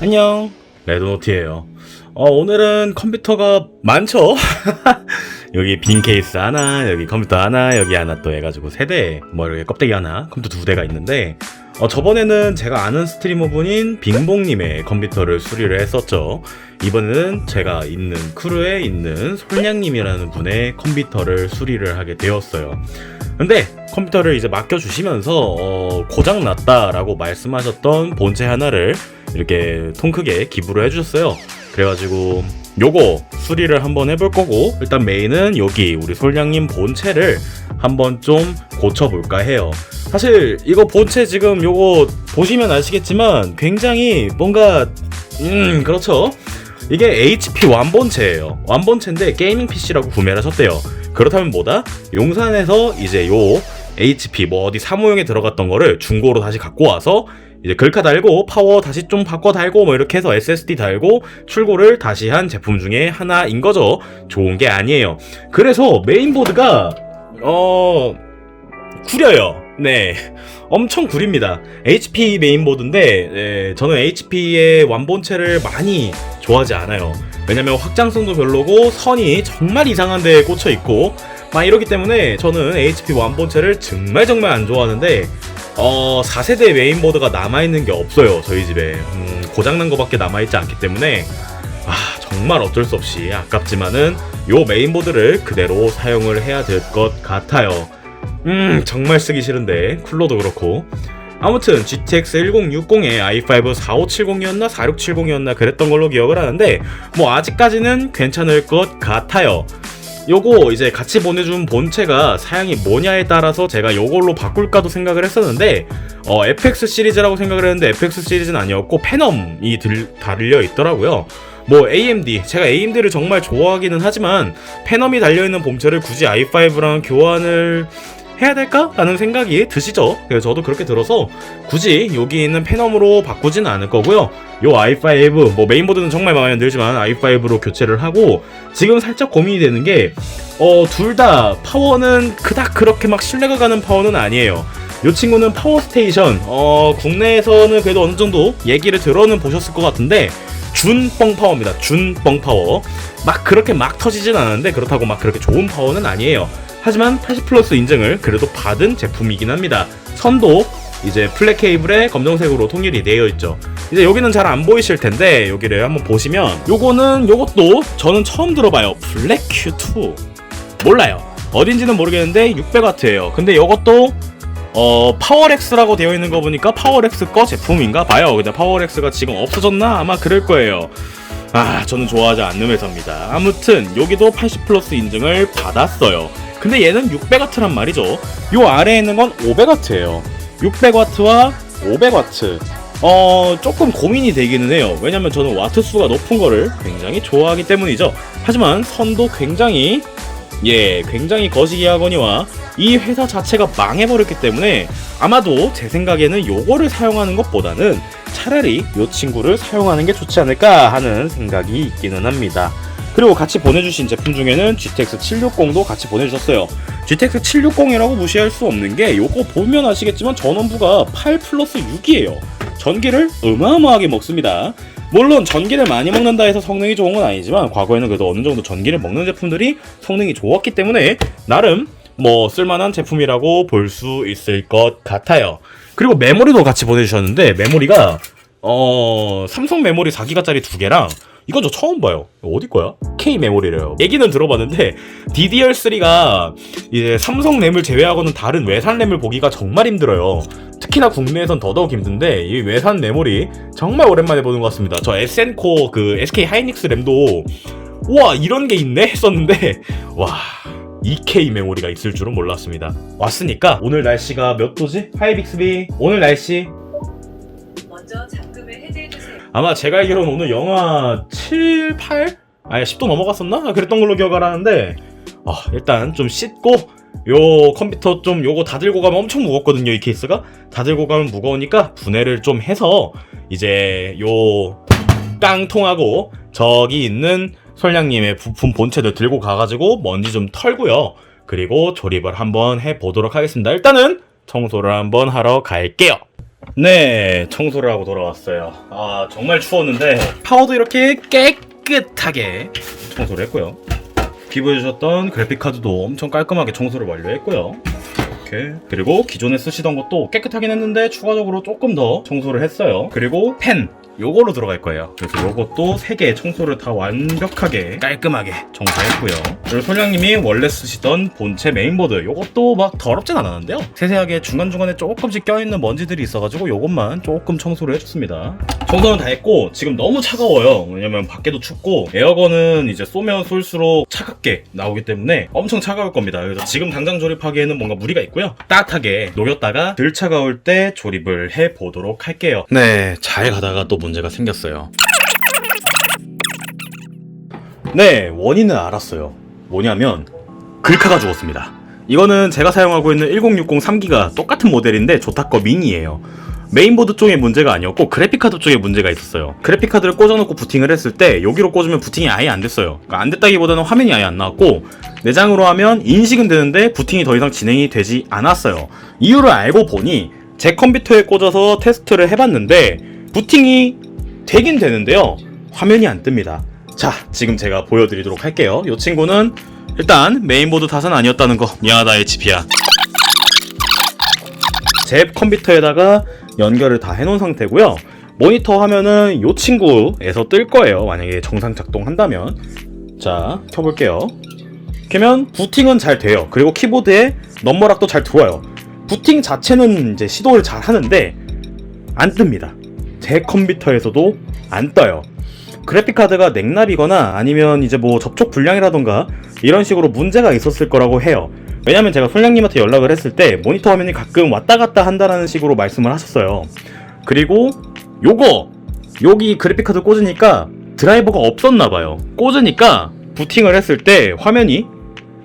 안녕. 레드노트예요. 어, 오늘은 컴퓨터가 많죠? 여기 빈 케이스 하나 여기 컴퓨터 하나 여기 하나 또 해가지고 세대 뭐 이렇게 껍데기 하나 컴퓨터 두 대가 있는데 어, 저번에는 제가 아는 스트리머 분인 빙봉님의 컴퓨터를 수리를 했었죠. 이번에는 제가 있는 크루에 있는 솔냥님이라는 분의 컴퓨터를 수리를 하게 되었어요. 근데 컴퓨터를 이제 맡겨주시면서 어, 고장 났다라고 말씀하셨던 본체 하나를 이렇게 통 크게 기부를 해주셨어요. 그래가지고 요거 수리를 한번 해볼 거고 일단 메인은 여기 우리 솔량님 본체를 한번 좀 고쳐볼까 해요. 사실 이거 본체 지금 요거 보시면 아시겠지만 굉장히 뭔가 음 그렇죠. 이게 HP 완본체예요. 완본체인데 게이밍 PC라고 구매를 하셨대요. 그렇다면 뭐다? 용산에서 이제 요 HP 뭐 어디 사무용에 들어갔던 거를 중고로 다시 갖고 와서 이제 글카 달고 파워 다시 좀 바꿔 달고 뭐 이렇게 해서 SSD 달고 출고를 다시 한 제품 중에 하나인 거죠. 좋은 게 아니에요. 그래서 메인보드가 어 구려요. 네. 엄청 구립니다. HP 메인보드인데 네, 저는 HP의 완본체를 많이 좋아하지 않아요. 왜냐면 확장성도 별로고 선이 정말 이상한 데에 꽂혀 있고 막 이러기 때문에 저는 HP 완본체를 정말 정말 안 좋아하는데 어 4세대 메인보드가 남아있는 게 없어요 저희 집에. 음, 고장난 거밖에 남아있지 않기 때문에 아 정말 어쩔 수 없이 아깝지만은 요 메인보드를 그대로 사용을 해야 될 것 같아요. 음 정말 쓰기 싫은데 쿨러도 그렇고. 아무튼 GTX 1060에 i5 4570이었나 4670이었나 그랬던 걸로 기억을 하는데 뭐 아직까지는 괜찮을 것 같아요 요거 이제 같이 보내준 본체가 사양이 뭐냐에 따라서 제가 요걸로 바꿀까도 생각을 했었는데 어 FX 시리즈라고 생각을 했는데 FX 시리즈는 아니었고 페넘이 들, 달려 있더라고요. 뭐 AMD 제가 AMD를 정말 좋아하기는 하지만 페넘이 달려있는 본체를 굳이 i5랑 교환을 해야 될까? 라는 생각이 드시죠? 그래서 저도 그렇게 들어서 굳이 여기 있는 페넘으로 바꾸지는 않을 거고요. 요 i5, 뭐 메인보드는 정말 마음에 안 들지만 i5로 교체를 하고 지금 살짝 고민이 되는 게, 어, 둘 다 파워는 그닥 그렇게 막 신뢰가 가는 파워는 아니에요. 요 친구는 파워 스테이션, 어, 국내에서는 그래도 어느 정도 얘기를 들어는 보셨을 것 같은데, 준뻥 파워입니다. 준뻥 파워. 막 그렇게 막 터지진 않았는데 그렇다고 막 그렇게 좋은 파워는 아니에요. 하지만 80 플러스 인증을 그래도 받은 제품이긴 합니다. 선도 이제 플랫 케이블에 검정색으로 통일이 되어 있죠. 이제 여기는 잘 안 보이실 텐데 여기를 한번 보시면 요거는 요것도 저는 처음 들어봐요. 블랙 Q2 몰라요. 어딘지는 모르겠는데 600W예요. 근데 요것도 어 파워렉스라고 되어 있는 거 보니까 파워렉스 거 제품인가 봐요. 근데 파워렉스가 지금 없어졌나 아마 그럴 거예요. 아 저는 좋아하지 않는 회사입니다. 아무튼 여기도 80 플러스 인증을 받았어요. 근데 얘는 600W란 말이죠. 요 아래에 있는 건 500W예요. 600W와 500W. 어, 조금 고민이 되기는 해요. 왜냐면 저는 와트 수가 높은 거를 굉장히 좋아하기 때문이죠. 하지만 선도 굉장히 예, 굉장히 거시기하거니와 이 회사 자체가 망해버렸기 때문에 아마도 제 생각에는 요거를 사용하는 것보다는 차라리 요 친구를 사용하는 게 좋지 않을까 하는 생각이 있기는 합니다. 그리고 같이 보내주신 제품 중에는 GTX 760도 같이 보내주셨어요. GTX 760이라고 무시할 수 없는 게 요거 보면 아시겠지만 전원부가 8 플러스 6이에요. 전기를 어마어마하게 먹습니다. 물론 전기를 많이 먹는다 해서 성능이 좋은 건 아니지만 과거에는 그래도 어느 정도 전기를 먹는 제품들이 성능이 좋았기 때문에 나름 뭐 쓸만한 제품이라고 볼 수 있을 것 같아요. 그리고 메모리도 같이 보내주셨는데 메모리가 어 삼성 메모리 4기가짜리 두 개랑 이건 저 처음 봐요. 어디 거야? K 메모리래요. 얘기는 들어봤는데 DDR3가 이제 삼성 램을 제외하고는 다른 외산 램을 보기가 정말 힘들어요. 특히나 국내에선 더더욱 힘든데 이 외산 메모리 정말 오랜만에 보는 것 같습니다. 저 SN코 그 SK 하이닉스 램도 와 이런 게 있네 했었는데 와 2K 메모리가 있을 줄은 몰랐습니다. 왔으니까 오늘 날씨가 몇 도지? 하이빅스비 오늘 날씨 아마 제가 알기로는 오늘 영하 7, 8? 아니 10도 넘어갔었나? 그랬던 걸로 기억을 하는데 아, 일단 좀 씻고 요 컴퓨터 좀 요거 다 들고 가면 엄청 무겁거든요 이 케이스가 다 들고 가면 무거우니까 분해를 좀 해서 이제 요 깡통하고 저기 있는 설량님의 부품 본체들 들고 가가지고 먼지 좀 털고요 그리고 조립을 한번 해보도록 하겠습니다 일단은 청소를 한번 하러 갈게요 네, 청소를 하고 돌아왔어요. 아, 정말 추웠는데 파워도 이렇게 깨끗하게 청소를 했고요. 피부해주셨던 그래픽카드도 엄청 깔끔하게 청소를 완료했고요. 이렇게 그리고 기존에 쓰시던 것도 깨끗하긴 했는데 추가적으로 조금 더 청소를 했어요. 그리고 펜 요거로 들어갈 거예요. 그래서 요것도 3개 청소를 다 완벽하게 깔끔하게 청소했고요. 그리고 솔량님이 원래 쓰시던 본체 메인보드 요것도 막 더럽진 않았는데요. 세세하게 중간중간에 조금씩 껴있는 먼지들이 있어가지고 요것만 조금 청소를 해줬습니다. 청소는 다 했고 지금 너무 차가워요. 왜냐면 밖에도 춥고 에어건은 이제 쏘면 쏠수록 차갑게 나오기 때문에 엄청 차가울 겁니다. 그래서 지금 당장 조립하기에는 뭔가 무리가 있고요. 따뜻하게 녹였다가 덜 차가울 때 조립을 해 보도록 할게요. 네, 잘 가다가 또 문제가 생겼어요. 네, 원인은 알았어요. 뭐냐면 글카가 죽었습니다. 이거는 제가 사용하고 있는 1060 3기가 똑같은 모델인데 조타 거 미니예요. 메인보드 쪽에 문제가 아니었고 그래픽카드 쪽에 문제가 있었어요. 그래픽카드를 꽂아놓고 부팅을 했을 때 여기로 꽂으면 부팅이 아예 안 됐어요. 그러니까 안 됐다기보다는 화면이 아예 안 나왔고 내장으로 하면 인식은 되는데 부팅이 더 이상 진행이 되지 않았어요. 이유를 알고 보니 제 컴퓨터에 꽂아서 테스트를 해봤는데 부팅이 되긴 되는데요. 화면이 안 뜹니다. 자, 지금 제가 보여드리도록 할게요. 이 친구는 일단 메인보드 탓은 아니었다는 거 미안하다 HP야. 제 컴퓨터에다가 연결을 다 해놓은 상태고요. 모니터 화면은 이 친구에서 뜰 거예요. 만약에 정상 작동한다면. 자, 켜볼게요. 켜면 부팅은 잘 돼요. 그리고 키보드에 넘버락도 잘 들어와요. 부팅 자체는 이제 시도를 잘 하는데 안 뜹니다. 제 컴퓨터에서도 안 떠요. 그래픽카드가 냉납이거나 아니면 이제 뭐 접촉 불량이라던가 이런 식으로 문제가 있었을 거라고 해요. 왜냐면 제가 솔량님한테 연락을 했을 때 모니터 화면이 가끔 왔다 갔다 한다라는 식으로 말씀을 하셨어요. 그리고 요거 여기 그래픽카드 꽂으니까 드라이버가 없었나 봐요. 꽂으니까 부팅을 했을 때 화면이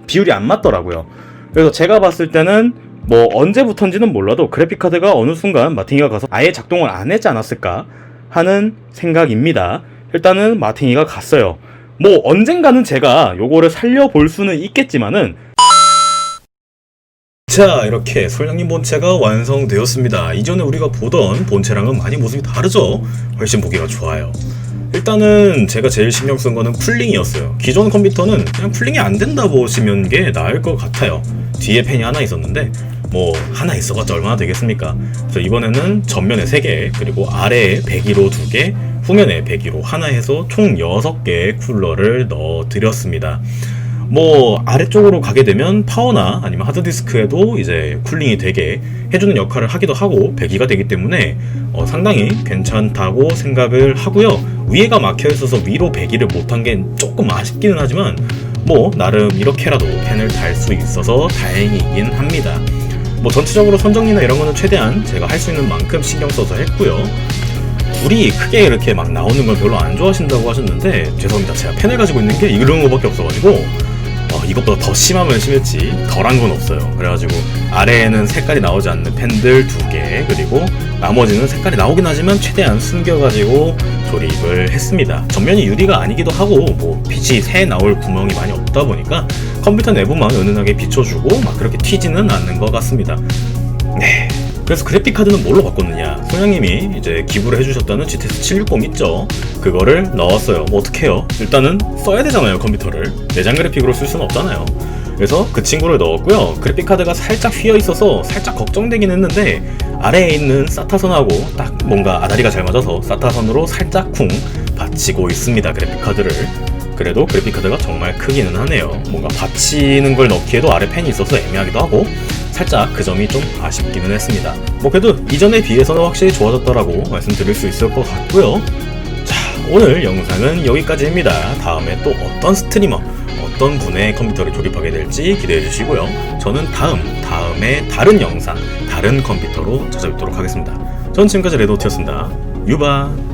비율이 안 맞더라고요. 그래서 제가 봤을 때는 뭐 언제부턴지는 몰라도 그래픽카드가 어느 순간 마팅이가 가서 아예 작동을 안 했지 않았을까 하는 생각입니다. 일단은 마팅이가 갔어요. 뭐 언젠가는 제가 요거를 살려볼 수는 있겠지만은 자 이렇게 솔량님 본체가 완성되었습니다. 이전에 우리가 보던 본체랑은 많이 모습이 다르죠? 훨씬 보기가 좋아요. 일단은 제가 제일 신경 쓴 거는 쿨링이었어요. 기존 컴퓨터는 그냥 쿨링이 안 된다 보시면 게 나을 것 같아요. 뒤에 팬이 하나 있었는데 뭐 하나 있어봤자 얼마나 되겠습니까? 그래서 이번에는 전면에 3개 그리고 아래에 배기로 2개 후면에 배기로 하나 해서 총 6개의 쿨러를 넣어 드렸습니다. 뭐 아래쪽으로 가게 되면 파워나 아니면 하드디스크에도 이제 쿨링이 되게 해주는 역할을 하기도 하고 배기가 되기 때문에 어, 상당히 괜찮다고 생각을 하고요. 위에가 막혀 있어서 위로 배기를 못한 게 조금 아쉽기는 하지만 뭐 나름 이렇게라도 펜을 달 수 있어서 다행이긴 합니다. 뭐 전체적으로 선정리나 이런 거는 최대한 제가 할 수 있는 만큼 신경 써서 했고요. 불이 크게 이렇게 막 나오는 걸 별로 안 좋아하신다고 하셨는데 죄송합니다. 제가 펜을 가지고 있는 게 이런 거밖에 없어가지고 어, 이것보다 더 심하면 심했지. 덜한 건 없어요. 그래가지고 아래에는 색깔이 나오지 않는 펜들 두 개 그리고 나머지는 색깔이 나오긴 하지만 최대한 숨겨가지고 조립을 했습니다. 전면이 유리가 아니기도 하고 뭐 빛이 새 나올 구멍이 많이 없다 보니까 컴퓨터 내부만 은은하게 비춰주고 막 그렇게 튀지는 않는 것 같습니다. 네 그래서 그래픽 카드는 뭘로 바꿨느냐? 소장님이 이제 기부를 해주셨다는 GTX 760 있죠? 그거를 넣었어요. 뭐 어떡해요? 일단은 써야 되잖아요, 컴퓨터를. 내장 그래픽으로 쓸 수는 없잖아요. 그래서 그 친구를 넣었고요. 그래픽 카드가 살짝 휘어 있어서 살짝 걱정되긴 했는데 아래에 있는 사타선하고 딱 뭔가 아다리가 잘 맞아서 사타선으로 살짝 쿵 받치고 있습니다. 그래픽 카드를. 그래도 그래픽 카드가 정말 크기는 하네요. 뭔가 받치는 걸 넣기에도 아래 펜이 있어서 애매하기도 하고 살짝 그 점이 좀 아쉽기는 했습니다. 뭐 그래도 이전에 비해서는 확실히 좋아졌다라고 말씀드릴 수 있을 것 같고요. 자, 오늘 영상은 여기까지입니다. 다음에 또 어떤 스트리머, 어떤 분의 컴퓨터를 조립하게 될지 기대해 주시고요. 저는 다음, 다음에 다른 영상, 다른 컴퓨터로 찾아뵙도록 하겠습니다. 전 지금까지 레드오트였습니다. 유바!